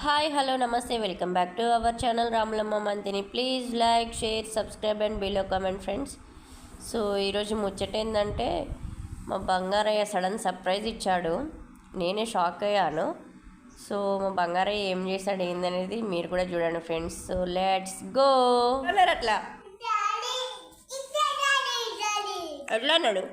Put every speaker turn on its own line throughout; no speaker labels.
Hi hello నమస్తే welcome back to our channel Ramulamma Manthani please like share subscribe and below comment friends so ఈరోజు ముచ్చట ఏంటంటే మా Bangarayya sudden surprise ఇచ్చాడు నేనే షాక్ అయ్యాను సో మా బంగారయ్య ఏం చేశాడు ఏందనేది మీరు కూడా చూడండి ఫ్రెండ్స్ సో లెట్స్ గో అట్లా ఎట్లా అన్నాడు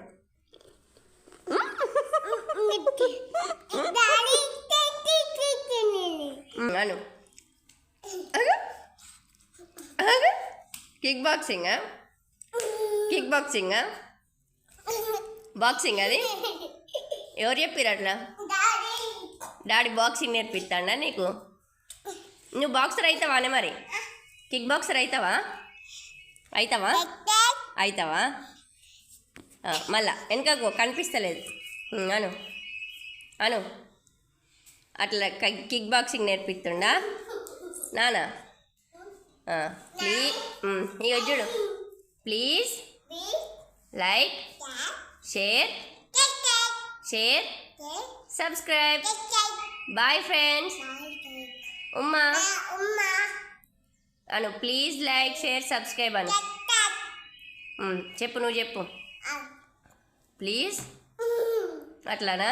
Anu kick boxing kick boxing boxing అది ఎవరు చెప్పారు అట్లా డాడీ బాక్సింగ్ నేర్పిస్తాడా నీకు? నువ్వు బాక్సర్ అవుతావానే మరి? కిక్ బాక్సర్ అవుతావా అవుతావా అవుతావా మళ్ళా వెనకకు కనిపిస్తలేదు. అను. అను. అట్లా కిక్ బాక్సింగ్ నేర్పిస్తుండా? నానా? ప్లీజ్ ఇక చూడు. Please. Like share share subscribe. Bye friends. Umma. Anu please like share subscribe Anu. చెప్పు నువ్వు చెప్పు. ప్లీజ్. అట్లానా?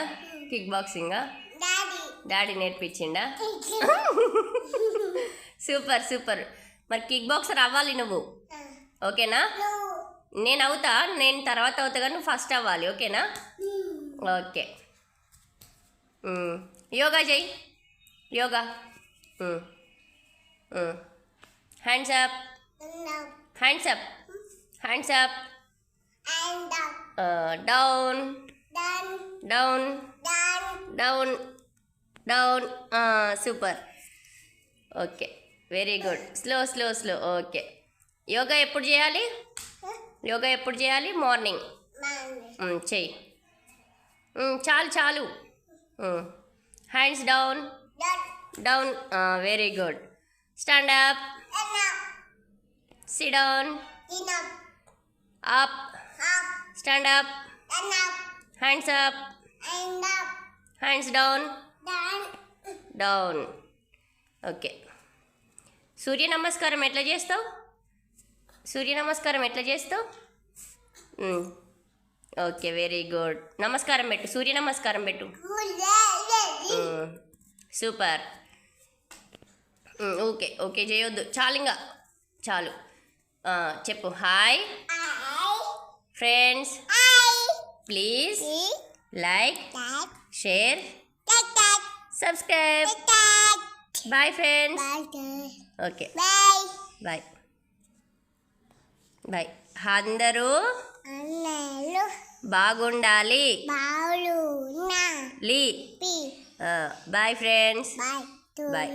కిక్ బాక్సింగా డాడీ నేర్పించిండా? Super super. మరి కిక్ బాక్సర్ అవ్వాలి నువ్వు. ఓకేనా? నేను అవుతా నేను తర్వాత అవుతా కానీ నువ్వు ఫస్ట్ అవ్వాలి ఓకేనా? ఓకే. మ్, యోగా చెయ్యి yoga. Hands up hands up hands up down down down down super okay very good slow slow slow okay yoga ఎప్పుడు చేయాలి? యోగా ఎప్పుడు చేయాలి? మార్నింగ్ మ్, చెయ్యి. మ్, చాలు చాలు. Hands down down very good stand up sit down up stand up hands up hands down down okay సూర్య నమస్కారం ఎట్లా చేస్తావు? సూర్య నమస్కారం ఎట్లా చేస్తావు? ఓకే వెరీ గుడ్ నమస్కారం పెట్టు. సూర్య నమస్కారం పెట్టు. సూపర్ ఓకే ఓకే చేయొద్దు. చాలు ఇంకా. చాలు. చెప్పు. Hi friends please like share subscribe bye friends okay bye bye అందరూ బాగుండాలి. Bye friends
bye